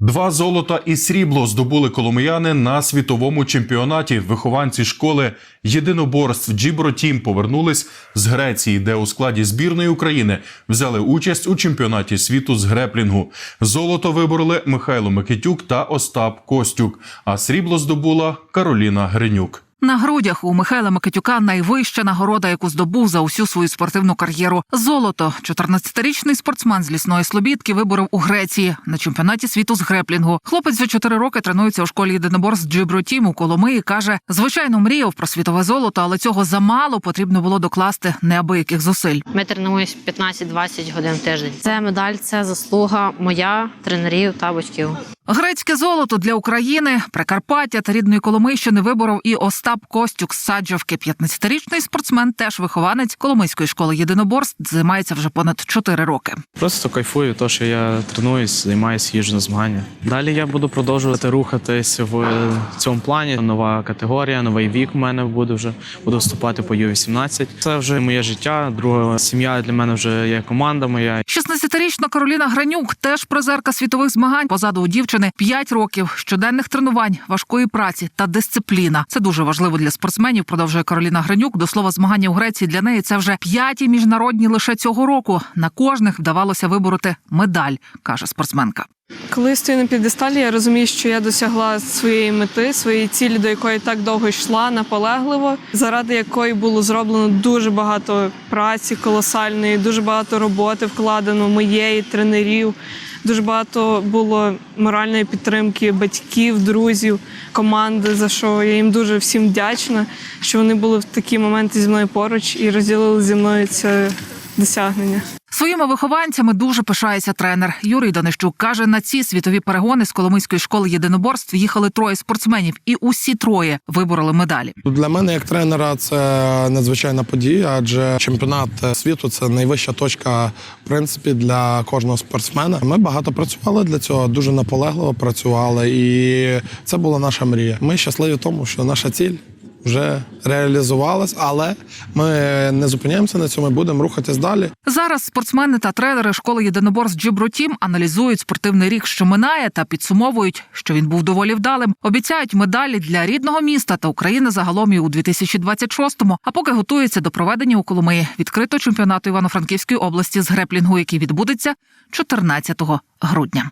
Два золота і срібло здобули коломияни на світовому чемпіонаті. Вихованці школи єдиноборств Джібро Тім повернулись з Греції, де у складі збірної України взяли участь у чемпіонаті світу з греплінгу. Золото вибороли Михайло Микитюк та Остап Костюк, а срібло здобула Кароліна Гринюк. На грудях у Михайла Микитюка найвища нагорода, яку здобув за усю свою спортивну кар'єру. Золото 14-річний спортсмен з лісної слобідки виборов у Греції на чемпіонаті світу з греплінгу. Хлопець вже 4 роки тренується у школі єдиноборств Джибро Тім у Коломиї. каже, звичайно, мріяв про світове золото, але цього замало потрібно було докласти неабияких зусиль. Ми тренуємось 15-20 годин в тиждень. Це медаль, це заслуга моя, тренерів та батьків. Грецьке золото для України, Прикарпаття та рідної Коломийщини виборов і Остап Костюк з Саджавки. 15-річний спортсмен, теж вихованець Коломийської школи єдиноборств, займається вже понад 4 роки. Просто кайфую, то що я тренуюсь, займаюся їжджу на змагання. Далі я буду продовжувати рухатись в цьому плані. Нова категорія, новий вік у мене буде вже. Буду вступати по Ю-18. Це вже моє життя. Друга сім'я для мене вже є команда моя. 16-річна Кароліна Гранюк теж призерка світових змагань. Позаду у дівчини 5 років щоденних тренувань, важкої праці та дисципліна. Це дуже важливо для спортсменів. Продовжує Кароліна Гранюк. До слова, змагання у Греції для неї це вже п'яті міжнародні лише цього року. На кожних вдавалося вибороти медаль, каже спортсменка. Коли стою на підесталі, я розумію, що я досягла своєї мети, своєї цілі, до якої так довго йшла, наполегливо, заради якої було зроблено дуже багато праці колосальної, дуже багато роботи вкладено моєї, тренерів. Дуже багато було моральної підтримки батьків, друзів, команди, за що я їм дуже всім вдячна, що вони були в такі моменти зі мною поруч і розділили зі мною це досягнення. Своїми вихованцями дуже пишається тренер. Юрій Данищук каже, на ці світові перегони з Коломийської школи єдиноборств їхали троє спортсменів, і усі троє вибороли медалі. Для мене як тренера це надзвичайна подія, адже чемпіонат світу це найвища точка в принципі для кожного спортсмена. Ми багато працювали для цього, дуже наполегливо працювали, і це була наша мрія. Ми щасливі в тому, що наша ціль. Вже реалізувалась, але ми не зупиняємося на цьому. Будемо рухатись далі. Зараз спортсмени та тренери школи єдиноборств Джибротім аналізують спортивний рік, що минає, та підсумовують, що він був доволі вдалим. Обіцяють медалі для рідного міста та України загалом і у 2026-му, А поки готуються до проведення у Коломиї відкритого чемпіонату Івано-Франківської області з греплінгу, який відбудеться 14 грудня.